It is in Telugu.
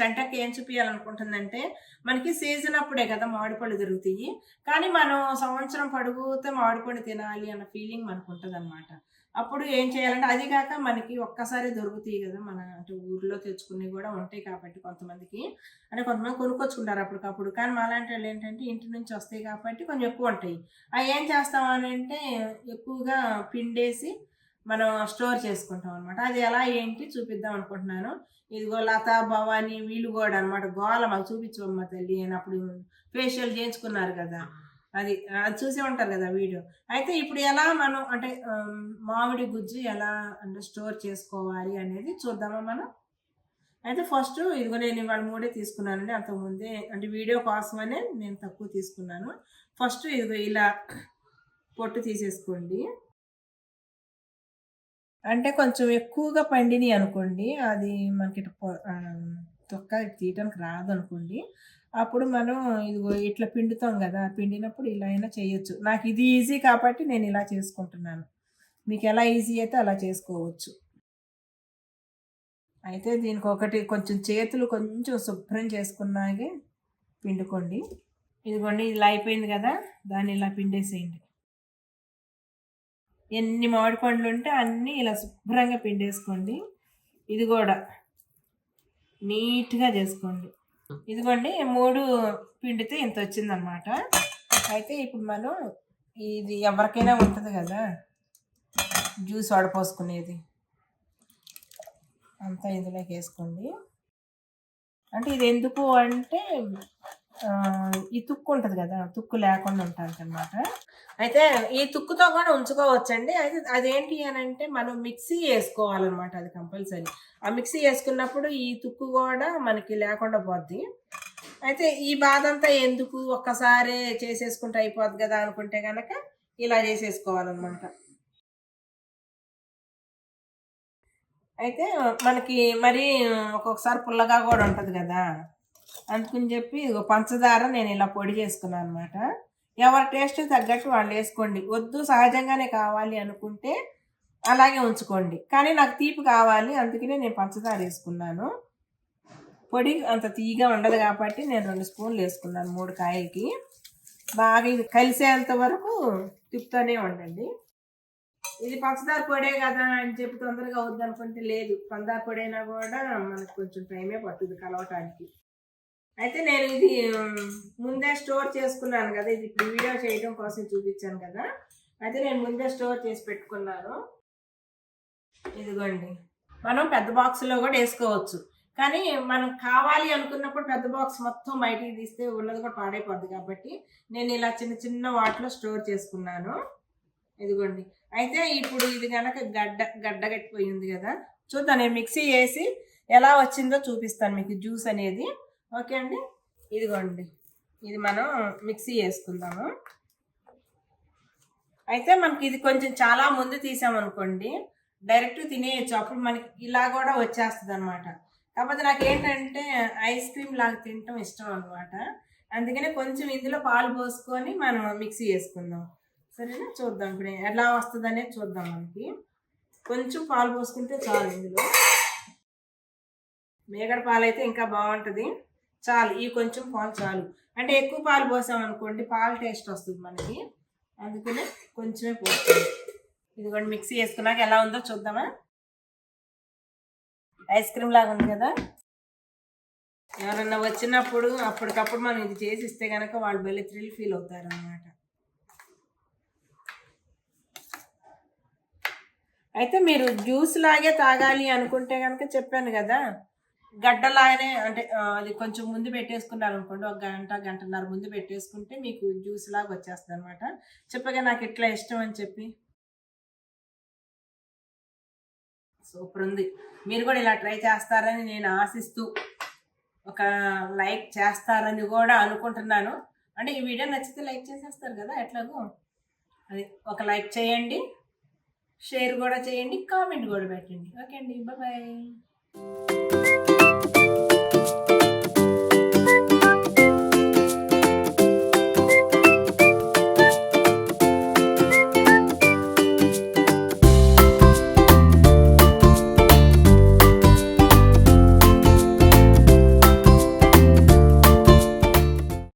చంటక్క ఏం చూపించాలనుకుంటుందంటే మనకి సీజన్ అప్పుడే కదా మామిడి పళ్ళు దొరుకుతాయి. కానీ మనం సంవత్సరం పడుగుతే మామిడి తినాలి అన్న ఫీలింగ్ మనకు ఉంటుంది అనమాట అప్పుడు ఏం చేయాలంటే అది కాక మనకి ఒక్కసారి దొరుకుతాయి కదా మన అంటే ఊర్లో తెచ్చుకునేవి కూడా ఉంటాయి కాబట్టి కొంతమందికి. అంటే కొంతమంది కొనుక్కొచ్చుకుంటారు అప్పటికప్పుడు. కానీ మాలాంటి వాళ్ళు ఏంటంటే ఇంటి నుంచి వస్తాయి కాబట్టి కొంచెం ఎక్కువ ఉంటాయి. అవి ఏం చేస్తాం అని అంటే ఎక్కువగా పిండేసి మనం స్టోర్ చేసుకుంటాం అనమాట అది ఎలా ఏంటి చూపిద్దాం అనుకుంటున్నాను. ఇదిగో లత భవానీ వీళ్ళు కూడా అనమాట గోల మాకు చూపించమ్మ తల్లి. అని అప్పుడు ఫేషియల్ చేయించుకున్నారు కదా. అది అది చూసే ఉంటారు కదా వీడియో. అయితే ఇప్పుడు ఎలా మనం అంటే మామిడి గుజ్జు ఎలా అంటే స్టోర్ చేసుకోవాలి అనేది చూద్దామా మనం? అయితే ఫస్ట్ ఇదిగో నేను ఇవాళ మూడే తీసుకున్నానండి. అంతకుముందే అంటే వీడియో కోసమనే నేను తక్కువ తీసుకున్నాను. ఫస్ట్ ఇదిగో ఇలా పొట్టు తీసేసుకోండి. అంటే కొంచెం ఎక్కువగా పండినాయి అనుకోండి అది మనకి తొక్క తీయటానికి రాదు అనుకోండి అప్పుడు మనం ఇదిగో ఇట్లా పిండుతాం కదా పిండినప్పుడు ఇలా అయినా చేయొచ్చు. నాకు ఇది ఈజీ కాబట్టి నేను ఇలా చేసుకుంటున్నాను. మీకు ఎలా ఈజీ అయితే అలా చేసుకోవచ్చు. అయితే దీనికి ఒకటి కొంచెం చేతులు కొంచెం శుభ్రం చేసుకున్నాకే పిండుకోండి. ఇదిగోండి ఇలా అయిపోయింది కదా దాన్ని ఇలా పిండేసేయండి. ఎన్ని మామిడి పండ్లు ఉంటే అన్నీ ఇలా శుభ్రంగా పిండేసుకోండి. ఇది కూడా నీట్గా చేసుకోండి. ఇదిగోండి మూడు పిండితే ఇంత వచ్చిందనమాట అయితే ఇప్పుడు మనం ఇది ఎవరికైనా ఉంటుంది కదా జ్యూస్ వడపోసుకునేది అంతా ఇందులోకి వేసుకోండి. అంటే ఇది ఎందుకు అంటే ఈ తుక్కు ఉంటుంది కదా తుక్కు లేకుండా ఉంటుంది అనమాట అయితే ఈ తుక్కుతో కూడా ఉంచుకోవచ్చండి. అయితే అదేంటి అని అంటే మనం మిక్సీ వేసుకోవాలన్నమాట అది కంపల్సరీ. ఆ మిక్సీ వేసుకున్నప్పుడు ఈ తుక్కు కూడా మనకి లేకుండా పోద్ది. అయితే ఈ బాధ అంతా ఎందుకు? ఒక్కసారి చేసేసుకుంటే అయిపోద్ది కదా అనుకుంటే కనుక ఇలా చేసేసుకోవాలన్నమాట. అయితే మనకి మరి ఒక్కొక్కసారి పుల్లగా కూడా ఉంటుంది కదా. అందుకని చెప్పి ఇదిగో పంచదార నేను ఇలా పొడి చేసుకున్నాను అనమాట ఎవరి టేస్ట్ తగ్గట్టు వాళ్ళు వేసుకోండి. వద్దు సహజంగానే కావాలి అనుకుంటే అలాగే ఉంచుకోండి. కానీ నాకు తీపి కావాలి అందుకనే నేను పంచదార వేసుకున్నాను. పొడి అంత తీయగా ఉండదు కాబట్టి నేను రెండు స్పూన్లు వేసుకున్నాను మూడు కాయలకి. బాగా ఇది కలిసేంత వరకు తిప్పుతూనే ఉండండి. ఇది పంచదార పొడే కదా అని చెప్పి తొందరగా వద్దనుకుంటే లేదు. పంచదార పొడి అయినా కూడా మనకు కొంచెం టైమే పట్టుద్ది కలవటానికి. అయితే నేను ఇది ముందే స్టోర్ చేసుకున్నాను కదా ఇది ఇప్పుడు వీడియో చేయడం కోసం చూపించాను కదా. అయితే నేను ముందే స్టోర్ చేసి పెట్టుకున్నాను. ఇదిగోండి. మనం పెద్ద బాక్స్లో కూడా వేసుకోవచ్చు. కానీ మనం కావాలి అనుకున్నప్పుడు పెద్ద బాక్స్ మొత్తం బయటికి తీస్తే ఉన్నది కూడా పాడైపోద్ది కాబట్టి నేను ఇలా చిన్న చిన్న వాటిలో స్టోర్ చేసుకున్నాను. ఇదిగోండి. అయితే ఇప్పుడు ఇది కనుక గడ్డ గడ్డ కట్టిపోయింది కదా. చూద్దాం నేను మిక్సీ వేసి ఎలా వచ్చిందో చూపిస్తాను మీకు జ్యూస్ అనేది. ఓకే అండి. ఇదిగోండి. ఇది మనం మిక్సీ వేసుకుందాము అయితే మనకి ఇది కొంచెం చాలా ముందు తీసామనుకోండి డైరెక్ట్ తినేయచ్చు. అప్పుడు మనకి ఇలా కూడా వచ్చేస్తుంది అనమాట కాకపోతే నాకు ఏంటంటే ఐస్ క్రీమ్ లాగా తినటం ఇష్టం అనమాట అందుకనే కొంచెం ఇందులో పాలు పోసుకొని మనం మిక్సీ వేసుకుందాం సరేనా? చూద్దాం ఇప్పుడు ఎలా వస్తుంది అనేది చూద్దాం మనకి. కొంచెం పాలు పోసుకుంటే చాలు ఇందులో. మేగడ పాలు అయితే ఇంకా బాగుంటుంది. చాలు ఈ కొంచెం పాలు చాలు. అంటే ఎక్కువ పాలు పోసాం అనుకోండి పాలు టేస్ట్ వస్తుంది మనకి. అందుకనే కొంచెమే పోస్తాం. ఇది కూడా మిక్సీ వేసుకున్నాక ఎలా ఉందో చూద్దామా? ఐస్ క్రీమ్ లాగా ఉంది కదా? ఎవరన్నా వచ్చినప్పుడు అప్పటికప్పుడు మనం ఇది చేసి ఇస్తే కనుక వాళ్ళు భలే థ్రిల్ ఫీల్ అవుతారు అనమాట అయితే మీరు జ్యూస్ లాగే తాగాలి అనుకుంటే కనుక చెప్పాను కదా? గడ్డలాగానే అంటే అది కొంచెం ముందు పెట్టేసుకున్నారు అనుకోండి ఒక గంట గంటన్నర ముందు పెట్టేసుకుంటే మీకు జ్యూస్ లాగా వచ్చేస్తుంది అనమాట చెప్పగా నాకు ఇట్లా ఇష్టం అని చెప్పి. సూపర్ ఉంది. మీరు కూడా ఇలా ట్రై చేస్తారని నేను ఆశిస్తూ ఒక లైక్ చేస్తారని కూడా అనుకుంటున్నాను. అంటే ఈ వీడియో నచ్చితే లైక్ చేసేస్తారు కదా ఎట్లాగో? అది ఒక లైక్ చేయండి షేర్ కూడా చేయండి కామెంట్ కూడా పెట్టండి. ఓకే అండి బాయ్.